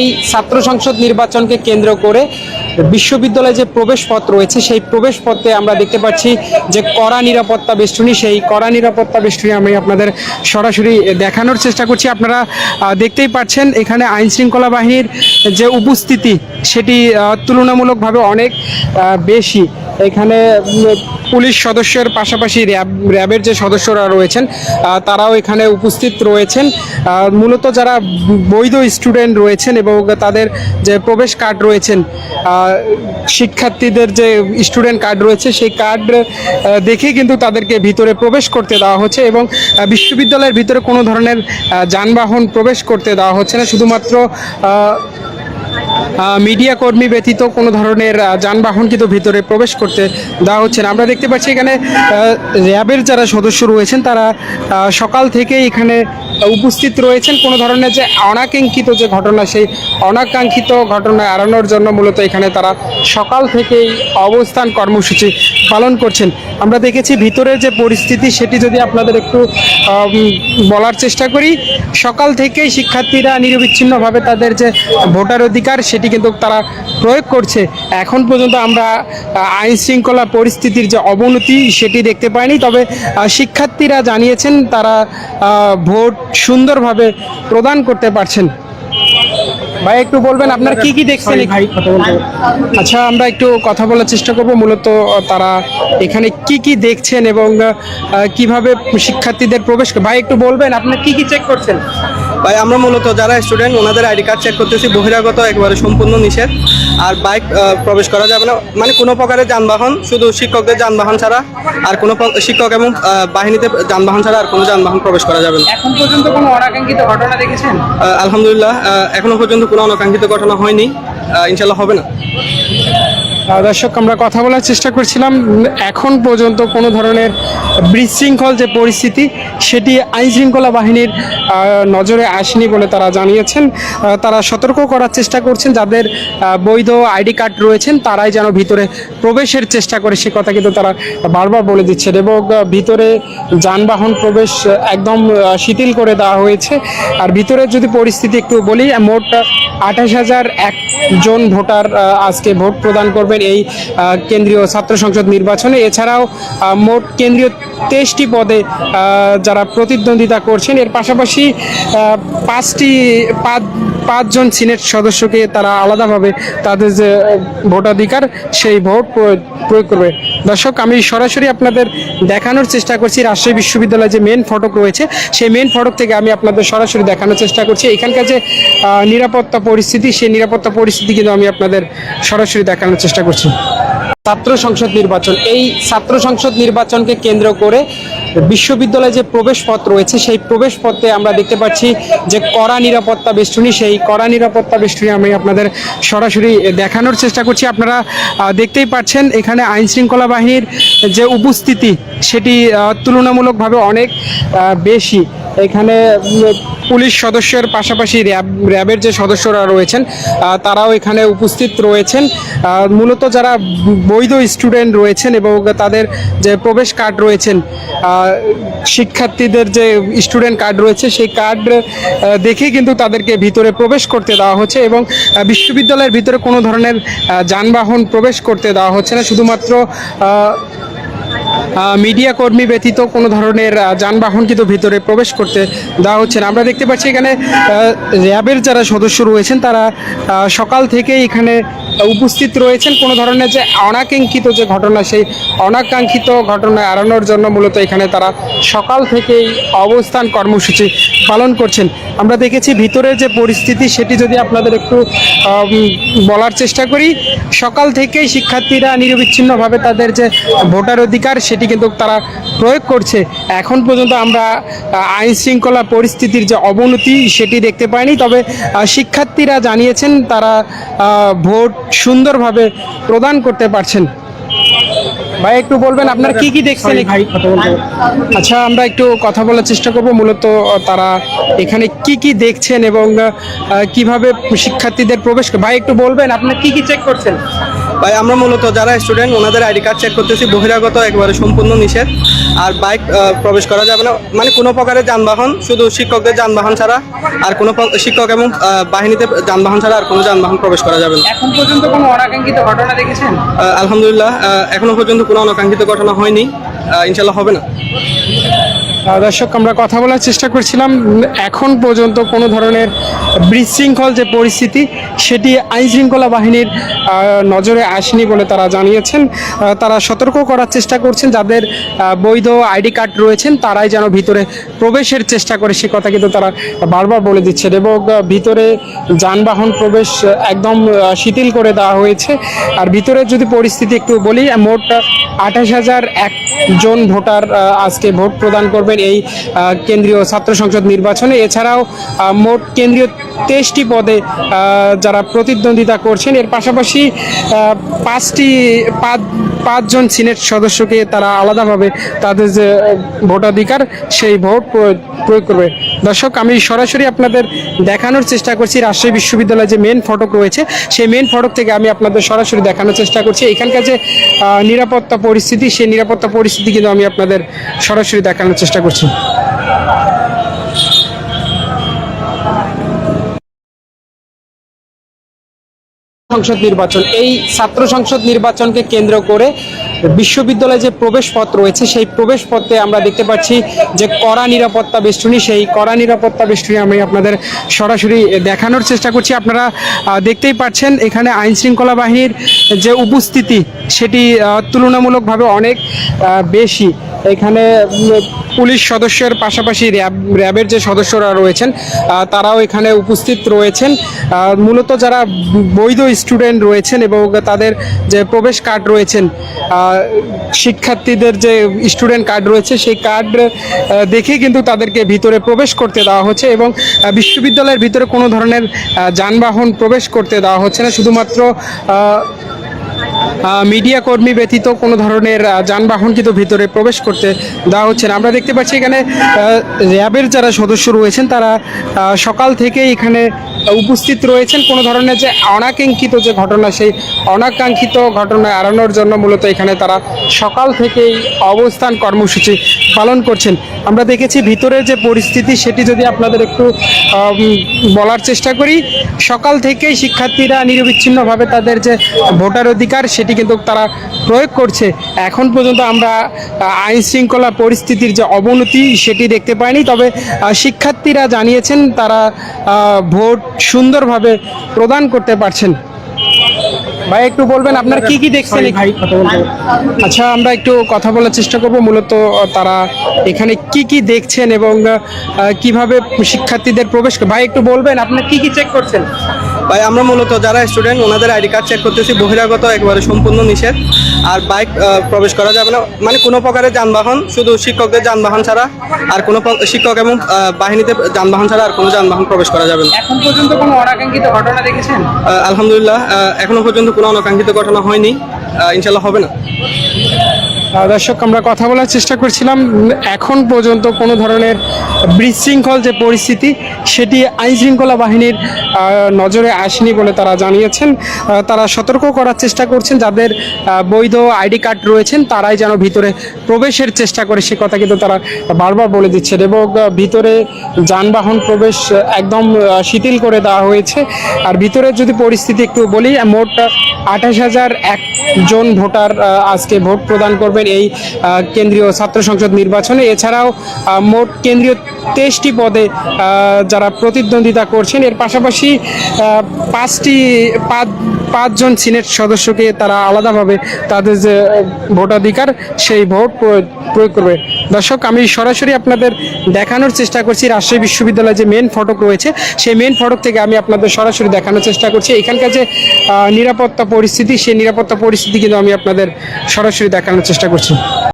এই ছাত্র সংসদ নির্বাচনকে কেন্দ্র করে বিশ্ববিদ্যালয়ে যে প্রবেশপথ রয়েছে, সেই প্রবেশপথে আমরা দেখতে পাচ্ছি যে কড়া নিরাপত্তা বেষ্টনী, সেই কড়া নিরাপত্তা বেষ্টনী আমি আপনাদের সরাসরি দেখানোর চেষ্টা করছি। আপনারা দেখতেই পাচ্ছেন এখানে আইনশৃঙ্খলা বাহিনীর যে উপস্থিতি, সেটি তুলনামূলকভাবে অনেক বেশি। এখানে পুলিশ সদস্যের পাশাপাশি র্যাব, র্যাবের যে সদস্যরা রয়েছেন তারাও এখানে উপস্থিত রয়েছেন। মূলত যারা বৈধ স্টুডেন্ট রয়েছেন এবং তাদের যে প্রবেশ কার্ড রয়েছেন শিক্ষার্থীদের যে স্টুডেন্ট কার্ড রয়েছে, সেই কার্ড দেখে কিন্তু তাদেরকে ভিতরে প্রবেশ করতে দেওয়া হচ্ছে এবং বিশ্ববিদ্যালয়ের ভিতরে কোনো ধরনের যানবাহন প্রবেশ করতে দেওয়া হচ্ছে না। শুধুমাত্র মিডিয়া কর্মী ব্যতীত কোনো ধরনের যানবাহন কিন্তু ভিতরে প্রবেশ করতে দেওয়া হচ্ছে না। আমরা দেখতে পাচ্ছি এখানে র্যাবের যারা সদস্য রয়েছেন, তারা সকাল থেকেই এখানে উপস্থিত রয়েছেন। কোনো ধরনের যে অনাকাঙ্ক্ষিত যে ঘটনা, সেই অনাকাঙ্ক্ষিত ঘটনা এড়ানোর জন্য মূলত এখানে তারা সকাল থেকেই অবস্থান কর্মসূচি পালন করছেন। আমরা দেখেছি ভিতরের যে পরিস্থিতি, সেটি যদি আপনাদের একটু বলার চেষ্টা করি, সকাল থেকেই শিক্ষার্থীরা নিরবিচ্ছিন্নভাবে তাদের যে ভোটার অধিকার সেটি কিন্তু তারা প্রয়োগ করছে। এখন পর্যন্ত আমরা আইন শৃঙ্খলা পরিস্থিতির যে অবনতি সেটি দেখতে পাইনি। তবে শিক্ষার্থীরা জানিয়েছেন তারা ভোট সুন্দরভাবে প্রদান করতে পারছেন। ভাই একটু বলবেন আপনার কি কি দেখছেন? আচ্ছা আমরা একটু কথা বলার চেষ্টা করব। মূলত তারা এখানে কি কি দেখছেন এবং কীভাবে শিক্ষার্থীদের প্রবেশ ভাই একটু বলবেন আপনার কি কি চেক করছেন? ভাই আমরা মূলত যারা স্টুডেন্ট ওনাদের আইডি কার্ড চেক করতেছি। বহিরাগত একবারে সম্পূর্ণ নিষেধ। আর বাইক প্রবেশ করা যাবে না। মানে কোনো প্রকারের যানবাহন শুধু শিক্ষকদের যানবাহন ছাড়া আর কোনো শিক্ষক এবং বাহিনীতে যানবাহন ছাড়া আর কোনো যানবাহন প্রবেশ করা যাবে না। এখন পর্যন্ত কোনো অনাকাঙ্ক্ষিত ঘটনা দেখেছেন? আলহামদুলিল্লাহ এখনও পর্যন্ত কোনো অনাকাঙ্ক্ষিত ঘটনা হয়নি। ইনশাল্লাহ হবে না। দর্শক, আমরা কথা বলার চেষ্টা করছিলাম। এখন পর্যন্ত কোনো ধরনের বিশৃঙ্খল যে পরিস্থিতি, সেটি আইনশৃঙ্খলা বাহিনীর নজরে আসেনি বলে তারা জানিয়েছেন। তারা সতর্ক করার চেষ্টা করছেন, যাদের বৈধ আইডি কার্ড রয়েছেন, তারাই যেন ভিতরে প্রবেশের চেষ্টা করে। সে কথা কিন্তু তারা বারবার বলে দিচ্ছেন এবং ভিতরে যানবাহন প্রবেশ একদম শিথিল করে দেওয়া হয়েছে। আর ভিতরে যদি পরিস্থিতি একটু বলি, মোট আঠাশ হাজার একজন ভোটার আজকে ভোট প্রদান করবেন এই কেন্দ্রীয় ছাত্র সংসদ নির্বাচনে। এছাড়াও মোট কেন্দ্রীয় তেইশটি পদে যারা প্রতিদ্বন্দ্বিতা করছেন, এর পাশাপাশি পাঁচটি, পাঁচ, পাঁচজন সিনেট সদস্যকে তারা আলাদাভাবে তাদের যে ভোটাধিকার, সেই ভোট প্রয়োগ করবে। দর্শক, আমি সরাসরি আপনাদের দেখানোর চেষ্টা করছি। রাজশাহী বিশ্ববিদ্যালয়ে যে মেন ফটক রয়েছে, সেই মেন ফটক থেকে আমি আপনাদের সরাসরি দেখানোর চেষ্টা করছি। এখানকার যে নিরাপত্তা পরিস্থিতি, সেই নিরাপত্তা পরিস্থিতি কিন্তু আমি আপনাদের সরাসরি দেখানোর চেষ্টা করছি। ছাত্র সংসদ নির্বাচন, এই ছাত্র সংসদ নির্বাচনকে কেন্দ্র করে বিশ্ববিদ্যালয়ে যে প্রবেশপথ রয়েছে, সেই প্রবেশপথে আমরা দেখতে পাচ্ছি যে কড়া নিরাপত্তা বেষ্টনী, সেই কড়া নিরাপত্তা বেষ্টনী আমি আপনাদের সরাসরি দেখানোর চেষ্টা করছি। আপনারা দেখতেই পাচ্ছেন এখানে আইন শৃঙ্খলা বাহিনীর যে উপস্থিতি, সেটি তুলনামূলকভাবে অনেক বেশি। এখানে পুলিশ সদস্যের পাশাপাশি র্যাব, র্যাবের যে সদস্যরা রয়েছেন তারাও এখানে উপস্থিত রয়েছেন। মূলত যারা বৈধ স্টুডেন্ট রয়েছেন এবং তাদের যে প্রবেশ কার্ড রয়েছেন শিক্ষার্থীদের যে স্টুডেন্ট কার্ড রয়েছে, সেই কার্ড দেখে কিন্তু তাদেরকে ভিতরে প্রবেশ করতে দেওয়া হচ্ছে এবং বিশ্ববিদ্যালয়ের ভিতরে কোনো ধরনের যানবাহন প্রবেশ করতে দেওয়া হচ্ছে না। শুধুমাত্র মিডিয়া কর্মী ব্যতীত কোনো ধরনের যানবাহন কিন্তু ভিতরে প্রবেশ করতে দেওয়া হচ্ছে না। আমরা দেখতে পাচ্ছি এখানে র্যাবের যারা সদস্য রয়েছেন, তারা সকাল থেকে এখানে উপস্থিত রয়েছেন। কোনো ধরনের যে অনাকাঙ্ক্ষিত যে ঘটনা, সেই অনাকাঙ্ক্ষিত ঘটনা এড়ানোর জন্য মূলত এখানে তারা সকাল থেকেই অবস্থান কর্মসূচি পালন করছেন। আমরা দেখেছি ভিতরের যে পরিস্থিতি, সেটি যদি আপনাদের একটু বলার চেষ্টা করি, সকাল থেকেই শিক্ষার্থীরা নিরবিচ্ছিন্নভাবে তাদের যে ভোটার অধিকার, সেটি কিন্তু তারা প্রয়োগ করছে। এখন পর্যন্ত আমরা আইন শৃঙ্খলা পরিস্থিতির যে অবনতি, সেটি দেখতে পাইনি। তবে শিক্ষার্থীরা জানিয়েছেন তারা ভোট সুন্দরভাবে প্রদান করতে পারছেন। ভাই একটু বলবেন আপনার কি কি দেখছেন ভাই আচ্ছা আমরা একটু কথা বলার চেষ্টা করব। মূলত তারা এখানে কি কি দেখছেন এবং কীভাবে শিক্ষার্থীদের প্রবেশ ভাই একটু বলবেন আপনার কি কি চেক করছেন? ভাই আমরা মূলত যারা স্টুডেন্ট ওনাদের আইডি কার্ড চেক করতেছি। বহিরাগত একবারে সম্পূর্ণ নিষেধ। আর বাইক প্রবেশ করা যাবে না। মানে কোনো প্রকারের যানবাহন শুধু শিক্ষকদের যানবাহন ছাড়া আর কোনো শিক্ষক এবং বাহিনীতে যানবাহন ছাড়া আর কোনো যানবাহন প্রবেশ করা যাবে না। এখন পর্যন্ত কোনো অনাকাঙ্ক্ষিত ঘটনা দেখেছেন? আহ, আলহামদুলিল্লাহ এখনও পর্যন্ত কোনো অনাকাঙ্ক্ষিত ঘটনা হয়নি। ইনশাল্লাহ হবে না। দর্শক, আমরা কথা বলার চেষ্টা করছিলাম। এখন পর্যন্ত কোনো ধরনের বিশৃঙ্খল যে পরিস্থিতি, সেটি আইনশৃঙ্খলা বাহিনীর নজরে আসেনি বলে তারা জানিয়েছেন। তারা সতর্ক করার চেষ্টা করছেন, যাদের বৈধ আইডি কার্ড রয়েছেন, তারাই যেন ভিতরে প্রবেশের চেষ্টা করে, সে কথা কিন্তু তারা বারবার বলে দিচ্ছেন এবং ভিতরে যানবাহন প্রবেশ একদম শিথিল করে দেওয়া হয়েছে। আর ভিতরে যদি পরিস্থিতি একটু বলি, মোট আঠাশ হাজার একজন ভোটার আজকে ভোট প্রদান করবেন এই কেন্দ্রীয় ছাত্র সংসদ নির্বাচনে। এছাড়াও মোট কেন্দ্রীয় তেইশটি পদে যারা প্রতিদ্বন্দ্বিতা করছেন, এর পাশাপাশি পাঁচটি পাঁচ পাঁচজন সিনেট সদস্যকে তারা আলাদাভাবে তাদের যে ভোটাধিকার, সেই ভোট প্রয়োগ- করবে। দর্শক, আমি সরাসরি আপনাদের দেখানোর চেষ্টা করছি রাজশাহী বিশ্ববিদ্যালয়ে যে মেন ফটক রয়েছে, সেই মেন ফটক থেকে আমি আপনাদের সরাসরি দেখানোর চেষ্টা করছি। এখানকার যে নিরাপত্তা পরিস্থিতি, সেই নিরাপত্তা পরিস্থিতি কিন্তু আমি আপনাদের সরাসরি দেখানোর চেষ্টা করছি। সংসদ নির্বাচন। এই ছাত্র সংসদ নির্বাচনকে কেন্দ্র করে বিশ্ববিদ্যালয়ে যে প্রবেশ পথ রয়েছে, সেই প্রবেশ পথে আমরা দেখতে পাচ্ছি যে কড়া নিরাপত্তা বেষ্টনী, সেই কড়া নিরাপত্তা বেষ্টনী আমি আপনাদের সরাসরি দেখানোর চেষ্টা করছি। আপনারা দেখতেই পাচ্ছেন এখানে আইন শৃঙ্খলা বাহিনীর যে উপস্থিতি, সেটি তুলনামূলকভাবে অনেক বেশি। এখানে পুলিশ সদস্যের পাশাপাশি র্যাব, র্যাবের যে সদস্যরা রয়েছেন তারাও এখানে উপস্থিত রয়েছেন। মূলত যারা বৈধ স্টুডেন্ট রয়েছেন এবং তাদের যে প্রবেশ কার্ড রয়েছেন শিক্ষার্থীদের যে স্টুডেন্ট কার্ড রয়েছে, সেই কার্ড দেখে কিন্তু তাদেরকে ভিতরে প্রবেশ করতে দেওয়া হচ্ছে এবং বিশ্ববিদ্যালয়ের ভিতরে কোনো ধরনের যানবাহন প্রবেশ করতে দেওয়া হচ্ছে না। শুধুমাত্র মিডিয়া কর্মী ব্যতীত কোনো ধরনের যানবাহন কিন্তু ভিতরে প্রবেশ করতে দেওয়া হচ্ছে না। আমরা দেখতে পাচ্ছি এখানে র্যাবের যারা সদস্য রয়েছেন, তারা সকাল থেকেই এখানে উপস্থিত রয়েছেন। কোনো ধরনের যে অনাকাঙ্ক্ষিত যে ঘটনা, সেই অনাকাঙ্ক্ষিত ঘটনা এড়ানোর জন্য মূলত এখানে তারা সকাল থেকেই অবস্থান কর্মসূচি পালন করছেন। আমরা দেখেছি ভিতরের যে পরিস্থিতি, সেটি যদি আপনাদের একটু বলার চেষ্টা করি, সকাল থেকেই শিক্ষার্থীরা নিরবিচ্ছিন্নভাবে তাদের যে ভোটার অধিকার সেটি কিন্তু তারা প্রয়োগ করছে। এখন পর্যন্ত আমরা আইন শৃঙ্খলা পরিস্থিতির যে অবনতি সেটি দেখতে পাইনি তবে শিক্ষার্থীরা জানিয়েছেন তারা ভোট সুন্দরভাবে প্রদান করতে পারছেন। ভাই একটু বলবেন আপনারা কি কি দেখছেন আচ্ছা আমরা একটু কথা বলার চেষ্টা করব। মূলত তারা এখানে কি কি দেখছেন এবং কীভাবে শিক্ষার্থীদের প্রবেশ ভাই একটু বলবেন আপনারা কি কি চেক করছেন? ভাই আমরা মূলত যারা স্টুডেন্ট ওনাদের আইডি কার্ড চেক করতেছি। বহিরাগত একবারে সম্পূর্ণ নিষেধ। আর বাইক প্রবেশ করা যাবে না। মানে কোনো প্রকারের যানবাহন শুধু শিক্ষকদের যানবাহন ছাড়া আর কোনো শিক্ষক এবং বাহিনীতে যানবাহন ছাড়া আর কোনো যানবাহন প্রবেশ করা যাবে না। এখন পর্যন্ত কোনো অনাকাঙ্ক্ষিত ঘটনা দেখেছেন? আলহামদুলিল্লাহ এখনও পর্যন্ত কোনো অনাকাঙ্ক্ষিত ঘটনা হয়নি। ইনশাল্লাহ হবে না। দর্শক, আমরা কথা বলার চেষ্টা করছিলাম। এখন পর্যন্ত কোনো ধরনের বিশৃঙ্খল যে পরিস্থিতি, সেটি আইনশৃঙ্খলা বাহিনীর নজরে আসেনি বলে তারা জানিয়েছেন। তারা সতর্ক করার চেষ্টা করছেন। যাদের বৈধ আইডি কার্ড রয়েছেন, তারাই যেন ভিতরে প্রবেশের চেষ্টা করে, সে কথা কিন্তু তারা বারবার বলে দিচ্ছেন এবং ভিতরে যানবাহন প্রবেশ একদম শিথিল করে দেওয়া হয়েছে। আর ভিতরে যদি পরিস্থিতি একটু বলি, মোট আঠাশ হাজার একজন ভোটার আজকে ভোট প্রদান করবেন এই কেন্দ্রীয় ছাত্র সংসদ নির্বাচনে। এছাড়াও মোট কেন্দ্রীয় তেইশটি পদে যারা প্রতিদ্বন্দ্বিতা করছেন। এর পাশাপাশি পাঁচটি, পাঁচ পাঁচজন সিনেট সদস্যকে তারা আলাদাভাবে তাদের যে ভোটাধিকার, সেই ভোট প্রয়োগ- করবে। দর্শক, আমি সরাসরি আপনাদের দেখানোর চেষ্টা করছি রাজশাহী বিশ্ববিদ্যালয়ের যে মেন ফটক রয়েছে, সেই মেন ফটক থেকে আমি আপনাদের সরাসরি দেখানোর চেষ্টা করছি। এখানকার যে নিরাপত্তা পরিস্থিতি, সেই নিরাপত্তা পরিস্থিতি কিন্তু আমি আপনাদের সরাসরি দেখানোর চেষ্টা করছি।